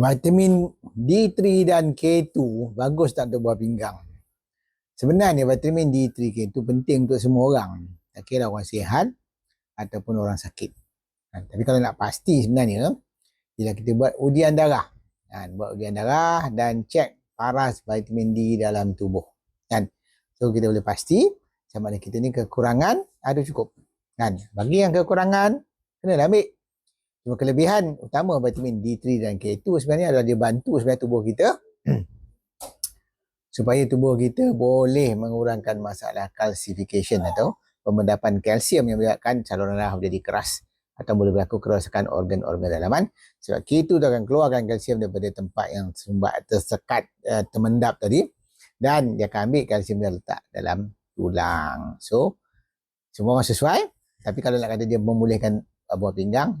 Vitamin D3 dan K2 bagus tak untuk buah pinggang. Sebenarnya vitamin D3 K2 penting untuk semua orang. Tak kira orang sihat ataupun orang sakit. Ha, tapi kalau nak pasti sebenarnya, bila kita buat ujian darah. Ha, buat ujian darah dan cek paras vitamin D dalam tubuh. Kan? So kita boleh pasti sama ada kita ni kekurangan ada cukup. Kan? Bagi yang kekurangan, kena ambil Cuma kelebihan utama vitamin D3 dan K2 sebenarnya adalah dia bantu sebenarnya tubuh kita supaya tubuh kita boleh mengurangkan masalah calcification atau pemendapan kalsium yang menyebabkan saluran darah menjadi keras atau boleh berlaku kerosakan organ-organ dalaman. Sebab K2 tu akan keluarkan kalsium daripada tempat yang sumbat tersekat uh, termendap tadi dan dia akan ambil kalsium dia letak dalam tulang. So semua sesuai. Tapi kalau nak kata dia memulihkan buah pinggang